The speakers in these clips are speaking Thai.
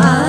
ไ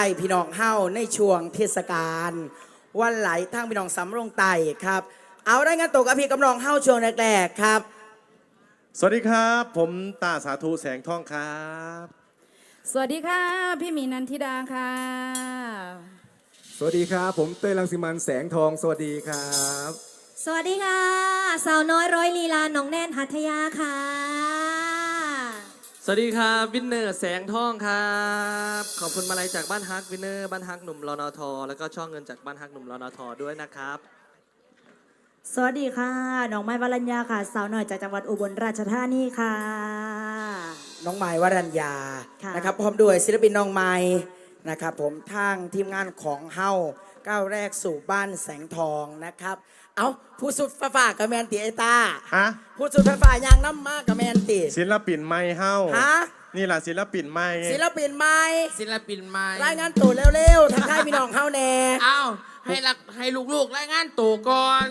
ายพี่น้องเฮ้าในช่วงเทศกาลวันไหลทางพี่น้องสำโรงไต่ครับ เอาได้งานตกกับพี่กำลองเฮ้าช่วงแรกๆครับ สวัสดีครับ ผมตาสาธุแสงทองครับ สวัสดีค่ะ พี่หมีนันทิดาค่ะ สวัสดีครับ ผมเต้ยรังสิมันแสงทอง สวัสดีครับ สวัสดีค่ะ สาวน้อยร้อยลีลาน้องแนนหัทยาค่ะ สวัสดีครับวินเนอร์แสงทองครับ ขอบคุณมาลัยจากบ้านฮักวินเนอร์บ้านฮักหนุ่มรอนอทอแล้วก็ช่องเงินจากบ้านฮักหนุ่มรอนอทอด้วยนะครับ สวัสดีค่ะ น้องไม้วรัญญาค่ะ สาวหน่อยจากจังหวัดอุบลราชธานีค่ะ น้องไม้วรัญญาค่ะ นะครับพร้อมด้วยศิลปินน้องไม้นะครับผมทางทีมงานของเฮ้าก้าวแรกสู่บ้านแสงทองนะครับ เอาผู้สุดฟ้าฟ้ากับแมนตีไอตาฮะผู้สุดฟ้าฟ้ายางน้ำมากกับแมนตีศิลปินไม่เฮ้าฮะนี่แหละศิลปินไม่ศิลปินไม้ศิลปินไม้รายงานตัวเร็วๆทักทายพี่น้องเฮ้าแน่อ้าวให้ลักให้ลูกๆรายงานตัวก่อน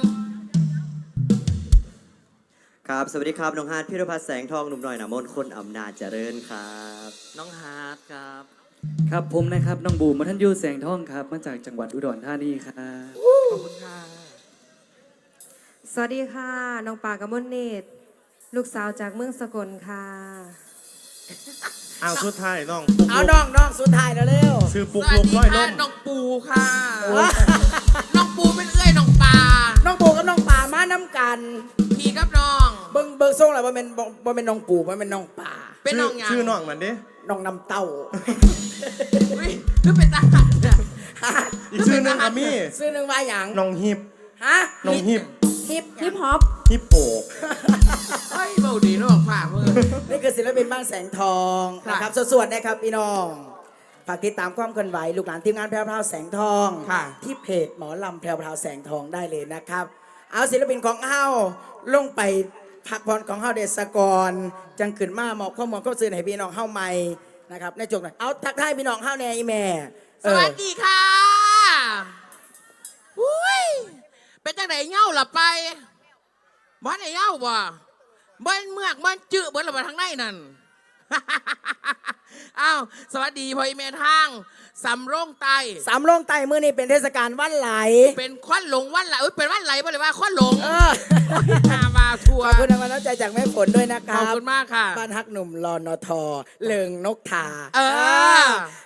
ครับสวัสดีครับน้องฮาร์ดพิรพัฒน์แสงทองหนุ่มหน่อยหนามนคนอำนาจเจริญครับ น้องฮาร์ดครับ ครับผมนะครับน้องบูมมัทันยูแสงทองครับ มาจากจังหวัดอุดรธานีครับขอบคุณค่ะ สวัสดีค่ะ น้องปากระมนเนตร ลูกสาวจากเมืองสกลค่ะอ้าวสุดท้ายน้องเอาน้องน้องสุดท้ายแล้วเร็วชื่อปุกลุกร้อยนมน้องปูค่ะ น้องปูเป็นเอื้อยน้องปลาน้องปู่กับน้องป่ามาน้ำกัน พี่กับน้อง เบิ่งเบิ่งส่งแล้วว่าเป็นบ่เป็นน้องปู่บ่เป็นน้องป่าเป็นน้องหยังชื่อน้องมันดิน้องน้ำเต้า อุ๊ยคือเป็นทหารเนี่ยอีกชื่อหนึงอามี่ซื้อหนึ่งว่าหยังน้องฮิปฮะน้องฮิป ฮิปฮิปฮอปฮิปโปเฮ้ยเบาดีเนอะฝ่ามือ นี่คือศิลปินบ้านแสงทองค่ะนะครับสวดๆนะครับพี่น้องฝากติดตามความเคลื่อนไหวลูกหลานทีมงานแพรวพราวแสงทองค่ะ ที่เพจหมอลำแพรวพราวแสงทองได้เลยนะครับ เอาศิลปินของเฮาลงไปพักผ่อนของเฮาเดสกรจังขึ้นมาหมอบข้อมูลข้อสื่อให้พี่น้องเฮาใหม่นะครับในจงหน่อยเอาทักทายพี่น้องเฮาแน่อีแม่เอสอวัสดีค่ะ เป็นจังไหนเง่าล่ะไปบ้านไอ้เง่าบ่บ้านเมือกบ้านจื้อบ้านละบ้านทางในนั่น อ้าวสวัสดีพ่ออีเมทางสำโรงไตสามโรงไต่มือนี่เป็นเทศกาลวันไหล เป็นควันหลงวันไหลเอ้ยเป็นวันไหลบ่เลยว่าควันหลงเออ มามาทัวขร์อบคุณรางวัลน้ำใจจากแม่ฝนด้วยนะคขรัอบบคุณมากค่ะ บ้านฮักหนุ่มรอนอทอเลิงนกทาเออ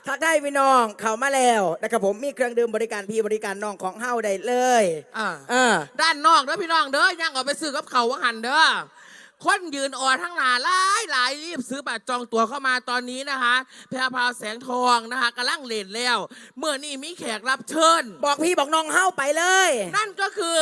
ทักได้พี่น้องเข้ามาแล้วนะครับผมมีเครื่องดื่มบริการพี่บริการน้องของเฮาได้เลยอ่าเออด้านนอกเด้อพี่น้องเด้อยังออกไปซื้อกับเขาวว่าหันเด้อ คนยืนออทั้งหนาหลายหลายรีบซื้อบัตรจองตั๋วเข้ามาตอนนี้นะคะแพรพราวแสงทองนะคะกำลังเลนแล้ว เมื่อนี้มีแขกรับเชิญ บอกพี่บอกน้องเฮาไปเลย นั่นก็คือ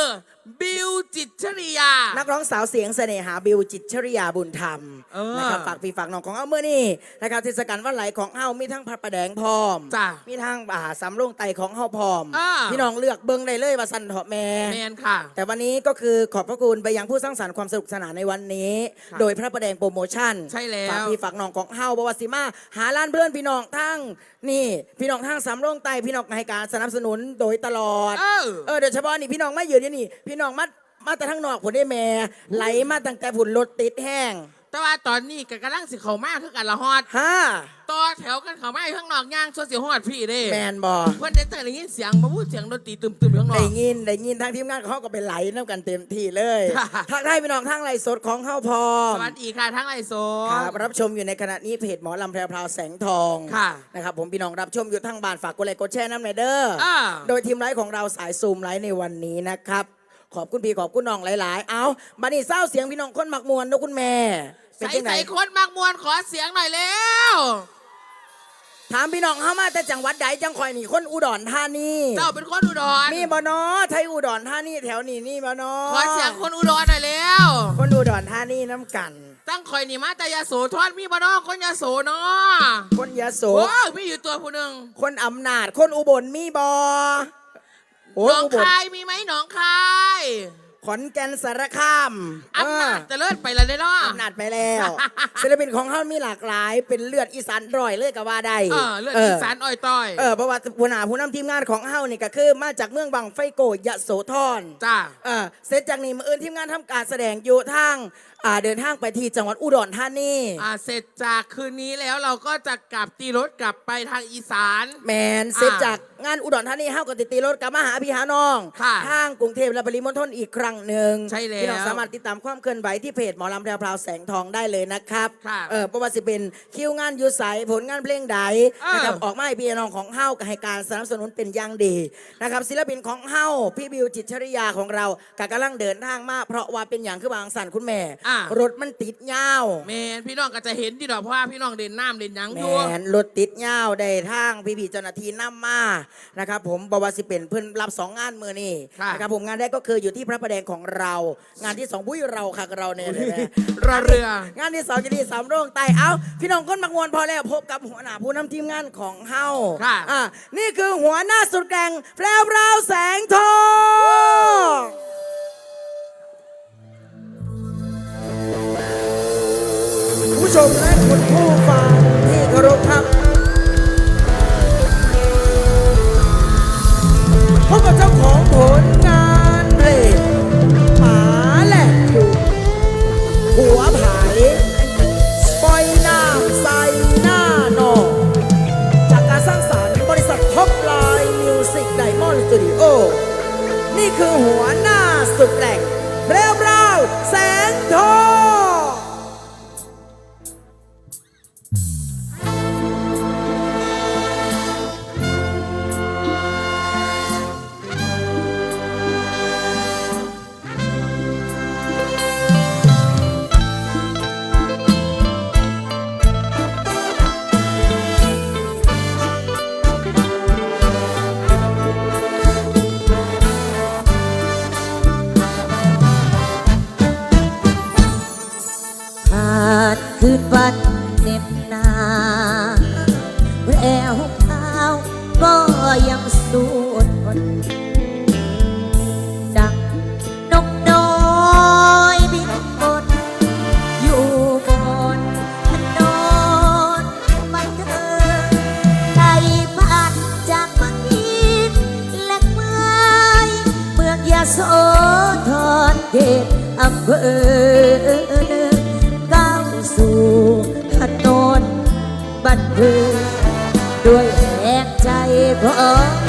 บิวจิตรชริยา นักร้องสาวเสียงเสน่หาบิวจิตรชริยาบุญธรรมเออนะครับฝากพี่ฝากน้องของเฮาเมื่อนี้นะครับเทศกาลวันไหลของเฮามีทั้งพระประแดงพร้อมจ้ะมีทั้งอ่าสำโรงไตของเฮาพร้อม อ่า พี่น้องเลือกเบิ้งได้เลยว่าสันเถาะแม่ แมนค่ะ แต่วันนี้ก็คือขอบพระคุณไปยังผู้สร้างสรรค์ความสนุกสนานในวันนี้ ค่ะโดยพระประแดงโปรโมชั่นใช่แล้ว ฝากพี่ฝากน้องของเฮาบวาสิมาหาล้านเพื่อนพี่น้องทั้งนี่พี่น้องทั้งสำโรงไตพี่น้องให้การสนับสนุนโดยตลอด เออ เออโดยเฉพาะนี่พี่น้องไม่ยืนอยู่นี่พี่น้องมามาแต่ทั้งนอกผลได้แม่ไหลมาตั้งแต่ผุนรถติดแห้งแต่ว่าตอนนี้ก็กำลังสิเขามาคือกันละฮอดฮ่าต่อแถวกันเขามาอยู่ข้างนอกย่างส่วนสิฮอดพี่เด้แมนบอเพื่อนได้แต่ได้ยินเสียงมาพูดเสียงดนตรีตึมๆอยู่ข้างนอได้กยินได้ยินทางทีมงานเขาก็ไปไหลน้ำกันเต็มที่เลยค่ะทักทายพี่น้องทั้งไลฟ์สดของเฮาพร้อสมวัสดีค่ะทั้งไอโซครับรับชมอยู่ในขณะนี้เพจหมอลำแพรวพราวแสงทองค่ะนะครับผมพี่น้องรับชมอยู่ทั้งบ้านฝากกดไลค์กดแชร์น้ำหน่อยเด้ออาโดยทีมไลฟ์ของเราสายซูมไลฟ์ในวันนี้นะครับ ขอบคุณพี่ขอบคุณน้องหลาย ๆ เอาบัดนี้เศร้าเสียงพี่น้องคนมักมวนนะคุณแม่ เป็นใส่จังไหนใส่คนมากมวนขอเสียงหน่อยแล้ว ถามพี่น้องเฮามาแต่จังหวัดใดจังคอยนี่คนอุดรธานีเจ้าเป็นคนอุดร มีบ่นอไทยอุดรธานีแถวนี้นี่บ่นอขอเสียงคนอุดรหน่อยแล้ว คนอุดรธานีน้ำกัน ตั้งคอยนี่มาแต่ยาโสทอดมีบ่เนอคนยาโสเนาะคนยโส โอ้ยมีอยู่ตัวผู้หนึ่งคนอำนาจคนอุบลมีบ่ โอ้หนองอุบล คายมีไหมหนองคาย ขอนแก่นสารคามอำนาจเออจะเลิศไปแล้วเด้เนาะอำนาจไปแล้ว ศิลปินของเขามีหลากหลาย เป็นเลือดอีสานร้อยเลยก็ว่าได้เออเลือดอีสานอ้อยต้อย เออเพราะว่าผู้หนาผู้นำทีมงานของเฮานี่ก็คือ มาจากเมืองบางไฟโกยะโสธร จ้า เออเสร็จจากนี้มืออื่นทีมงานทำการแสดงอยู่ทางอ่าเดินทางไปที่จังหวัดอุดรธานีอ่าเสร็จจากคืนนี้แล้วเราก็จะกลับตีรถกลับไปทางอีสานแมนเสร็จจากงานอุดรธานีเฮาก็ติดตีรถกลับมาหาพี่หาน้องค่ะทางกรุงเทพและปริมณฑลอีกครั้งหนึ่งใช่แล้วพี่น้องสามารถติดตามความเคลื่อนไหวที่เพจหมอลำแพรวพราวแสงทองได้เลยนะครับค่ะเออเพราะว่าสิเป็นคิวงานอยุสายผลงานเพลงใดเออ นะครับออกมาให้พี่น้องของเฮาก็ให้การสนับสนุนเป็นอย่างดีนะครับศิลปินของเฮาพี่บิวจิตรชริยาของเราก็กำลังเดินทางมาเพราะว่าเป็นอย่างคือบางสันคุณแม่ อะ รถมันติดยาว แมนพี่น้องก็จะเห็นที่ดอกเพราะว่าพี่น้องเด่นน้ำเด่นหยังแมอยู่นรถติดยาวได้ทางพี่พี่ๆเจ้าหน้าที่นำมานะครับผมบวาสิเป็นเพื่อนรับสองงานมือนี่ค่ะนะครับผมงานแรกก็คืออยู่ที่พระประแดงของเรา งานที่สองบุ้ยเราค่ะเราเนี่ยนะรอเรือ งานที่สองจะดีสามโรงไตเอาพี่น้องก้นมักมวนพอแล้วพบกับหัวหน้าผู้นำทีมงานของเฮาค่ะอะนี่คือหัวหน้าสุดแกร่งแพรวพราวแสงทองผู้ชมและคุณผู้ฟังที่เคารพครับ เอด้วยแรงใจพอ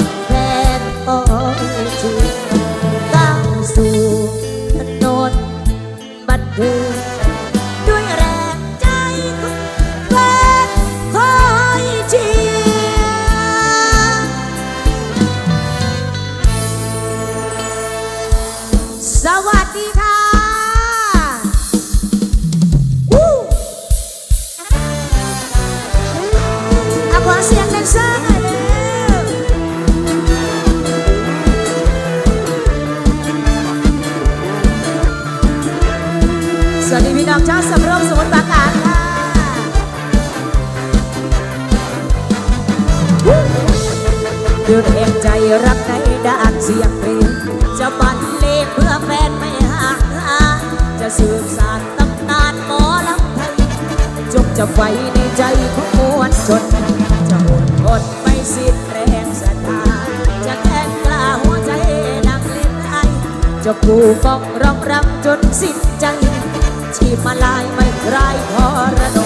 ือเต็งใจรักในด้านเสียงเพลงจะบันเลงเพื่อแฟนไม่ห่างหาจะสืบสานตำนานหมอลำไทยจงจะไวในใจของมวลชนจะอดอดไปสิ้นแรงสตาจะแกล้งกล้าหัวใจนักเล่นไอจะปูฟ้องร้องรำจนสิ้นใจชีพมาลายไม่คลายพอระด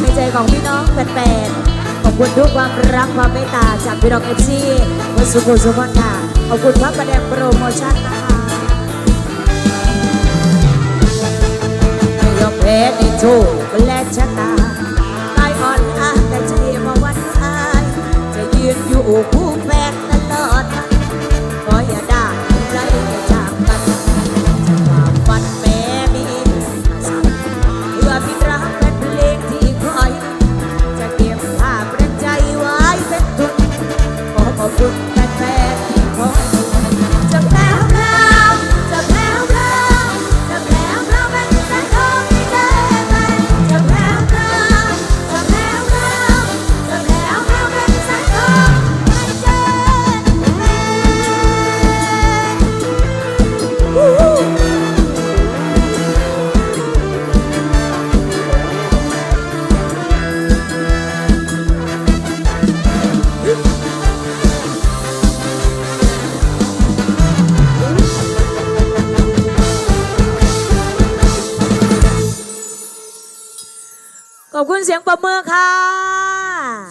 ในใจของพี่น้องแฟนๆขอบคุณทุกความรักความเมตตาจากพี่น้องเอฟซีวันสุขสุขค่ะ ขอบคุณพระประแดงโปรโมชั่นนะคะไม่ยอมแพ้ในโชคและชะตาตายอ่อนอาแต่ใจมาวันอายจะยืนอยู่คู่ took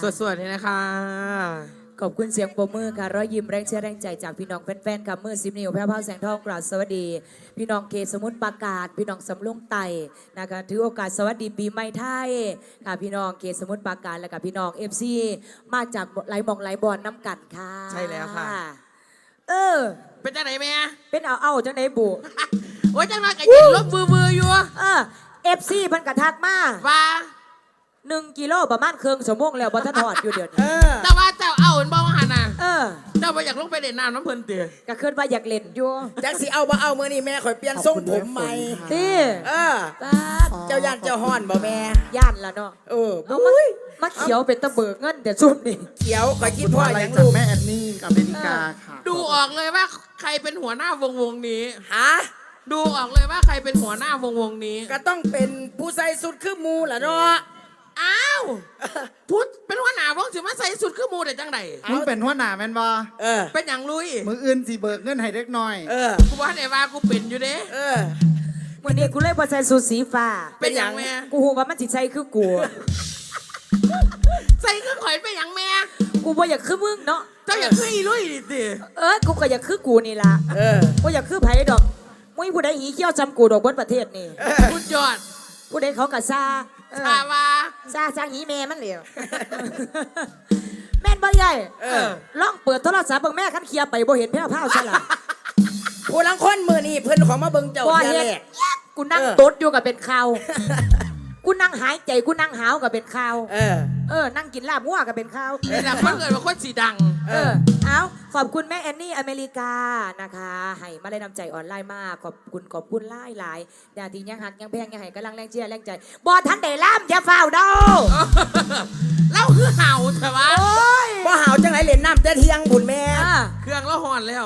สวยๆเลยนะคะ ขอบคุณเสียงปรบมือค่ะรอยยิ้มแรงเชียร์แรงใจจากพี่น้องแฟนๆกับมือซิมนิวแพ้วพราวแสงทองกราบสวัสดี พี่น้องเขตสมุทรปราการ พี่น้องสำลุงไตนะคะถือโอกาสสวัสดีปีใหม่ไทยค่ะพี่น้องเขตสมุทรปราการและกับพี่น้องเอฟซีมาจากไหลายหมองไหลายบอลน้ำกัดค่ะใช่แล้วค่ะ เออ เป็นจังไหนแม่เป็นเอาเอาจังไหนบุโอ้ยจังหวะกันยินลบมือมืออยู่เออเอฟซีเพิ่นกระทักมาว่า หนึ่งกิโลประมาณเครื่องสมงแล้วบ่ทันทอดอยู่เดี๋ยวเอนี้อแต่ว่าเจ้าเอาเห็นบอกว่าหันน่ะเออเจ้าไปอยากลงไปเด่นน้ำน้ำเพลินเตี๋ยก็คิดว่าอยากเล่นอยู่จักสิเอาบ่เอามือนี่แม่ข่อยเปลี่ยนทรงผมใหม่ตีเออป้าดเจ้าย่านเจ้าฮ้อนบ่แม่ย่านละเนาะเออเอามามาเขียวเป็นตะเบิกเงินแต่ซุ่มนี่เขียวข่อยคิดพ่ออย่างลูกแม่แอนนี่กับเมริกาค่ะดูออกเลยว่าใครเป็นหัวหน้าวงวงนี้หาดูออกเลยว่าใครเป็นหัวหน้าวงวงนี้ ก็ต้องเป็นผู้ใส่สุดคือหมูล่ะเนาะอ้าว พุทธเป็นหัวหน้าวงสิมาใส่สุดคือหมูเด็ดจังไดมึงเป็นหัวหน้าแมนบอเออ เป็นอย่างลุยมืออื่นสิเบิกเงินให้เด็กน้อย เออ กูว่าไหนว่ากูเป็นอยู่เด้เออ วันนี้กูเลยบ่ใส่สูทสีฟ้า เป็นอย่างแม่ กูฮู้ว่ามันสิใส่คือกู ใส่คือข่อยเป็นอย่างแม่ กูบ่อยากคือมึงเนาะ เจ้าอยากคืออีลุยดิสิเออ กูก็อยากคือกูนี่ล่ะเออ บ่อยากคือไผดอกมุ้ยผู้ใดหีเขี้ยวจำกูดอกเบนประเทศนี่ คุณยอดผู้ใดเขากะซา เออ ชาวา ซาซาหีแม่มันเหลวแม่นบ่ใหญ่เออ ลองเปิดโทรศัพท์เบิ่งแม่คันเคลียร์ไปบ่เห็นแพ้วพราวซะล่ะผู้ลังคนมือนี่เพิ่นขอมาเบิ่งเจ้าบ่เสียเห็นแรก กูนั่งเออ ตดอยู่กับเป็นข่าวกูนั่งหายใจกูนั่งหาวกับเป็นข่าวเออ เออนั่งกินลาบงัวกับเป็นข่าวนี่แหละคนเกิดมาคนสีดัง เออ เอาขอบคุณแม่แอนนี่อเมริกานะคะให้มาได้นำใจออนไลน์มากขอบคุณขอบคุณหลายหลายๆดาทียังหักยังแพงยังให้กำลังแรงเชียร์แรงใจบอทันได้ล่ามอย่าฝ้าวเดาเล่าคือเห่าแต่ว่าโอ้ยบ่หาวจังไหนเล่นน้ำแต่เที่ยงบุญแม่อะเครื่องแล้วหอนแล้ว